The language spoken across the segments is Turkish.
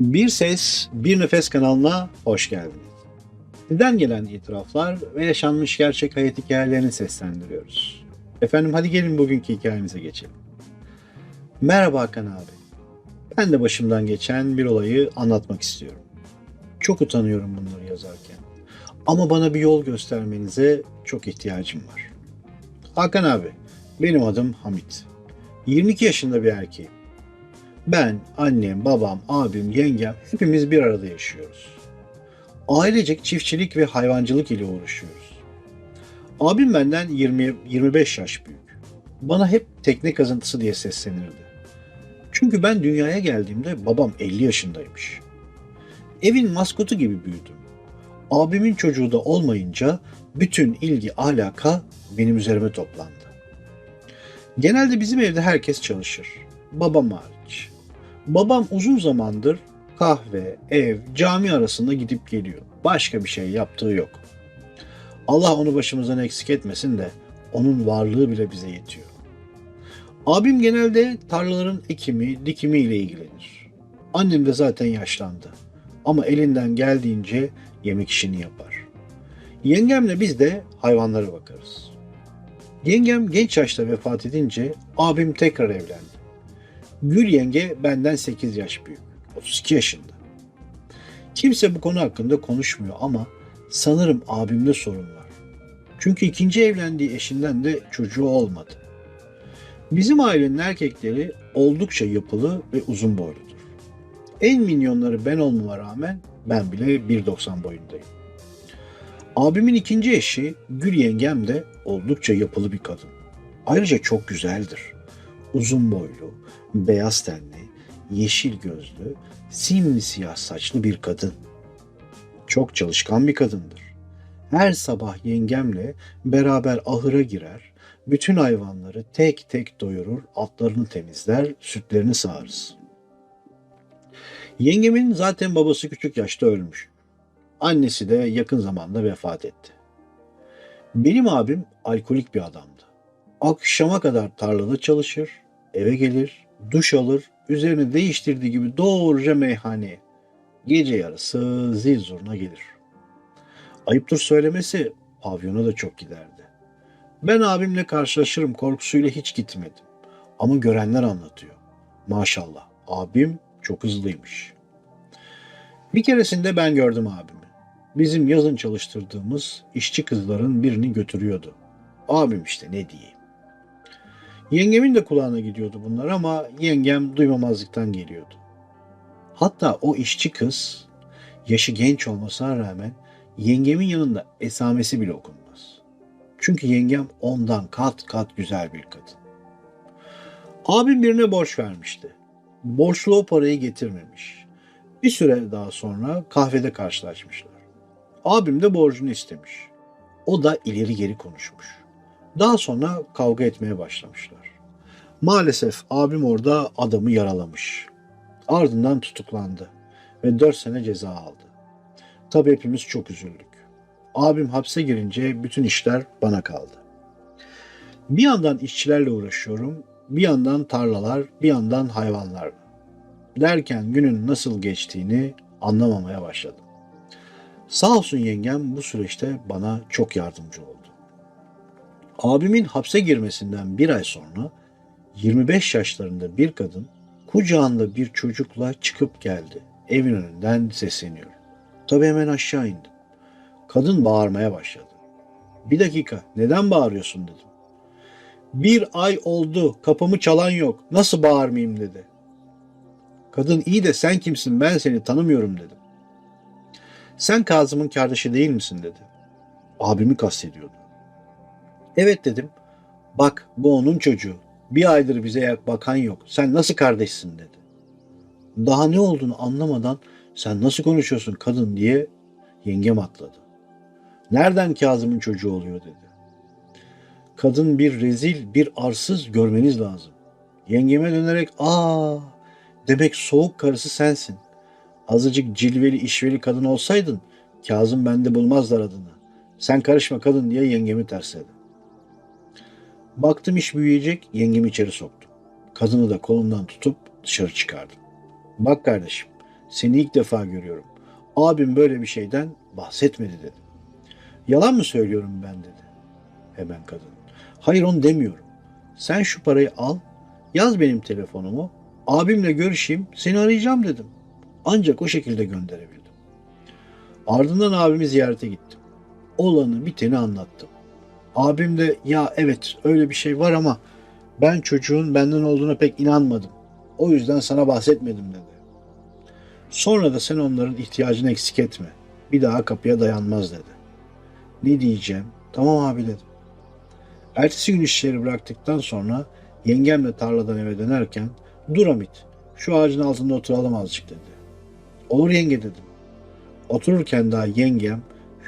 Bir Ses, Bir Nefes kanalına hoş geldiniz. Sizden gelen itiraflar ve yaşanmış gerçek hayat hikayelerini seslendiriyoruz. Efendim hadi gelin bugünkü hikayemize geçelim. Merhaba Hakan abi. Ben de başımdan geçen bir olayı anlatmak istiyorum. Çok utanıyorum bunları yazarken. Ama bana bir yol göstermenize çok ihtiyacım var. Hakan abi, benim adım Hamit. 22 yaşında bir erkeğim. Ben, annem, babam, abim, yengem hepimiz bir arada yaşıyoruz. Ailecek çiftçilik ve hayvancılık ile uğraşıyoruz. Abim benden 20 25 yaş büyük. Bana hep tekne kazıntısı diye seslenirdi. Çünkü ben dünyaya geldiğimde babam 50 yaşındaymış. Evin maskotu gibi büyüdüm. Abimin çocuğu da olmayınca bütün ilgi alaka benim üzerime toplandı. Genelde bizim evde herkes çalışır. Babam hariç. Babam uzun zamandır kahve, ev, cami arasında gidip geliyor. Başka bir şey yaptığı yok. Allah onu başımızdan eksik etmesin de onun varlığı bile bize yetiyor. Abim genelde tarlaların ekimi, dikimi ile ilgilenir. Annem de zaten yaşlandı. Ama elinden geldiğince yemek işini yapar. Yengemle biz de hayvanlara bakarız. Yengem genç yaşta vefat edince abim tekrar evlendi. Gül yenge benden 8 yaş büyük. 32 yaşında. Kimse bu konu hakkında konuşmuyor ama sanırım abimde sorun var. Çünkü ikinci evlendiği eşinden de çocuğu olmadı. Bizim ailenin erkekleri oldukça yapılı ve uzun boyludur. En minyonları ben olmama rağmen ben bile 1.90 boyundayım. Abimin ikinci eşi Gül yengem de oldukça yapılı bir kadın. Ayrıca çok güzeldir. Uzun boylu, beyaz tenli, yeşil gözlü, simsiyah saçlı bir kadın. Çok çalışkan bir kadındır. Her sabah yengemle beraber ahıra girer, bütün hayvanları tek tek doyurur, atlarını temizler, sütlerini sağarız. Yengemin zaten babası küçük yaşta ölmüş. Annesi de yakın zamanda vefat etti. Benim abim alkolik bir adamdı. Akşama kadar tarlada çalışır, eve gelir, duş alır, üzerini değiştirdiği gibi doğruca meyhaneye. Gece yarısı zil zurna gelir. Ayıptır söylemesi pavyona da çok giderdi. Ben abimle karşılaşırım korkusuyla hiç gitmedim. Ama görenler anlatıyor. Maşallah abim çok hızlıymış. Bir keresinde ben gördüm abimi. Bizim yazın çalıştırdığımız işçi kızların birini götürüyordu. Abim işte ne diyeyim. Yengemin de kulağına gidiyordu bunlar ama yengem duymamazlıktan geliyordu. Hatta o işçi kız yaşı genç olmasına rağmen yengemin yanında esamesi bile okunmaz. Çünkü yengem ondan kat kat güzel bir kadın. Abim birine borç vermişti. Borçlu o parayı getirmemiş. Bir süre daha sonra kahvede karşılaşmışlar. Abim de borcunu istemiş. O da ileri geri konuşmuş. Daha sonra kavga etmeye başlamışlar. Maalesef abim orada adamı yaralamış. Ardından tutuklandı ve 4 sene ceza aldı. Tabii hepimiz çok üzüldük. Abim hapse girince bütün işler bana kaldı. Bir yandan işçilerle uğraşıyorum, bir yandan tarlalar, bir yandan hayvanlar. Derken günün nasıl geçtiğini anlamamaya başladım. Sağ olsun yengem bu süreçte bana çok yardımcı oldu. Abimin hapse girmesinden bir ay sonra 25 yaşlarında bir kadın kucağında bir çocukla çıkıp geldi. Evin önünden sesleniyor. Tabii hemen aşağı indim. Kadın bağırmaya başladı. Bir dakika neden bağırıyorsun dedim. Bir ay oldu kapımı çalan yok nasıl bağırmayayım dedi. Kadın iyi de sen kimsin ben seni tanımıyorum dedim. Sen Kazım'ın kardeşi değil misin dedi. Abimi kastediyordu. Evet dedim. Bak bu onun çocuğu. Bir aydır bize bakan yok. Sen nasıl kardeşsin dedi. Daha ne olduğunu anlamadan sen nasıl konuşuyorsun kadın diye yengem atladı. Nereden Kazım'ın çocuğu oluyor dedi. Kadın bir rezil, bir arsız görmeniz lazım. Yengeme dönerek aa demek soğuk karısı sensin. Azıcık cilveli işveli kadın olsaydın Kazım bende bulmazlar adını. Sen karışma kadın diye yengemi tersledi. Baktım iş büyüyecek, yengemi içeri soktum. Kadını da kolumdan tutup dışarı çıkardım. Bak kardeşim, Seni ilk defa görüyorum. Abim böyle bir şeyden bahsetmedi dedim. Yalan mı söylüyorum ben dedi. Hemen kadın. Hayır onu demiyorum. Sen şu parayı al, yaz benim telefonumu, abimle görüşeyim, seni arayacağım dedim. Ancak o şekilde gönderebildim. Ardından abimi ziyarete gittim. Olanı biteni anlattım. Abim de ya evet öyle bir şey var ama ben çocuğun benden olduğuna pek inanmadım. O yüzden sana bahsetmedim dedi. Sonra da sen onların ihtiyacını eksik etme. Bir daha kapıya dayanmaz dedi. Ne diyeceğim? Tamam abi dedim. Ertesi gün işleri bıraktıktan sonra yengemle tarladan eve dönerken dur Hamit şu ağacın altında oturalım azıcık dedi. Olur yenge dedim. Otururken daha yengem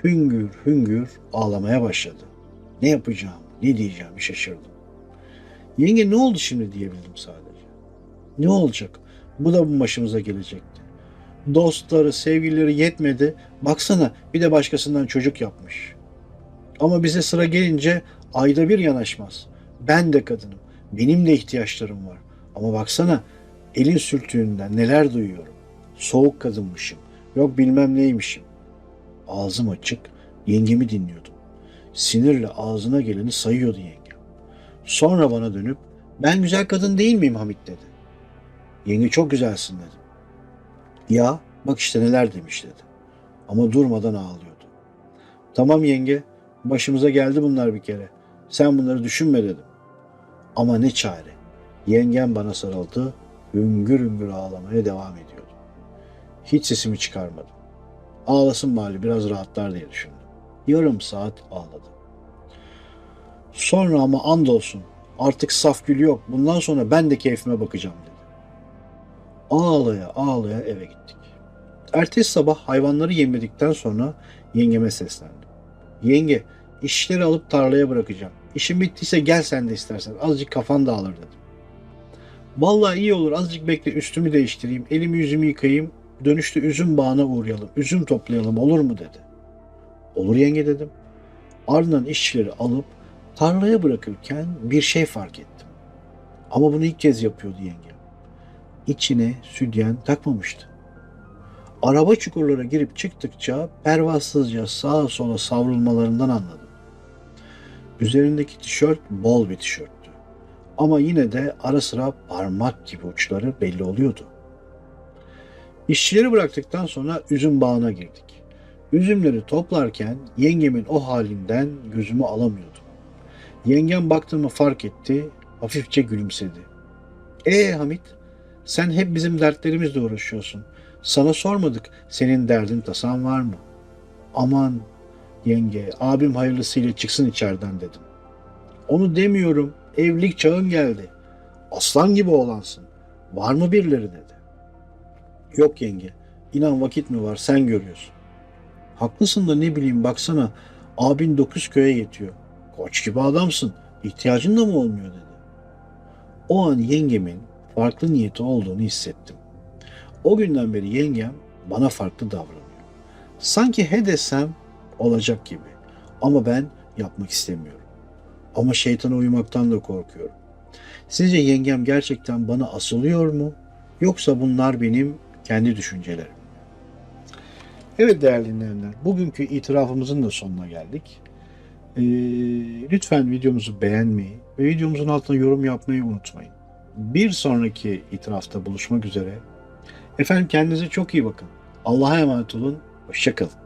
hüngür hüngür ağlamaya başladı. Ne yapacağım, ne diyeceğimi şaşırdım. Yenge ne oldu şimdi diyebildim sadece. Ne olacak? Bu da bu başımıza gelecekti. Dostları, sevgilileri yetmedi. Baksana bir de başkasından çocuk yapmış. Ama bize sıra gelince ayda bir yanaşmaz. Ben de kadınım. Benim de ihtiyaçlarım var. Ama baksana elin sürtüğünden neler duyuyorum. Soğuk kadınmışım. Yok bilmem neymişim. Ağzım açık yengemi dinliyordum. Sinirle ağzına geleni sayıyordu yengem. Sonra bana dönüp ben güzel kadın değil miyim Hamit dedi. Yenge çok güzelsin dedim. Ya bak işte neler demiş dedi. Ama durmadan ağlıyordu. Tamam yenge başımıza geldi bunlar bir kere. Sen bunları düşünme dedim. Ama ne çare. Yengem bana sarıldı. Hüngür hüngür ağlamaya devam ediyordu. Hiç sesimi çıkarmadım. Ağlasın bari biraz rahatlar diye düşündüm. Yarım saat ağladım. Sonra ama andolsun artık saf gül yok. Bundan sonra ben de keyfime bakacağım dedi. Ağlaya ağlaya eve gittik. Ertesi sabah hayvanları yemledikten sonra yengeme seslendim. Yenge işleri alıp tarlaya bırakacağım. İşim bittiyse gel sen de istersen. Azıcık kafan dağılır dedim. Vallahi iyi olur azıcık bekle üstümü değiştireyim. Elimi yüzümü yıkayayım. Dönüşte üzüm bağına uğrayalım. Üzüm toplayalım olur mu dedi. Olur yenge dedim. Ardından işçileri alıp tarlaya bırakırken bir şey fark ettim. Ama bunu ilk kez yapıyordu yengem. İçine sütyen takmamıştı. Araba çukurlara girip çıktıkça pervasızca sağa sola savrulmalarından anladım. Üzerindeki tişört bol bir tişörttü. Ama yine de ara sıra parmak gibi uçları belli oluyordu. İşçileri bıraktıktan sonra üzüm bağına girdik. Üzümleri toplarken yengemin o halinden gözümü alamıyordum. Yengem baktığımı fark etti, hafifçe gülümsedi. Ee Hamit, sen hep bizim dertlerimizle uğraşıyorsun. Sana sormadık, senin derdin tasan var mı? Aman yenge, abim hayırlısıyla çıksın içeriden dedim. Onu demiyorum, evlilik çağın geldi. Aslan gibi oğlansın. Var mı birileri dedi. Yok yenge, inan vakit mi var sen görüyorsun. Haklısın da ne bileyim baksana abin dokuz köye yetiyor. Koç gibi adamsın. İhtiyacın da mı olmuyor dedi. O an yengemin farklı niyeti olduğunu hissettim. O günden beri yengem bana farklı davranıyor. Sanki he desem olacak gibi. Ama ben yapmak istemiyorum. Ama şeytana uymaktan da korkuyorum. Sizce yengem gerçekten bana asılıyor mu? Yoksa bunlar benim kendi düşüncelerim. Evet değerli dinleyenler, bugünkü itirafımızın da sonuna geldik. Ee, lütfen videomuzu beğenmeyi ve videomuzun altına yorum yapmayı unutmayın. Bir sonraki itirafta buluşmak üzere. Efendim kendinize çok iyi bakın. Allah'a emanet olun. Hoşçakalın.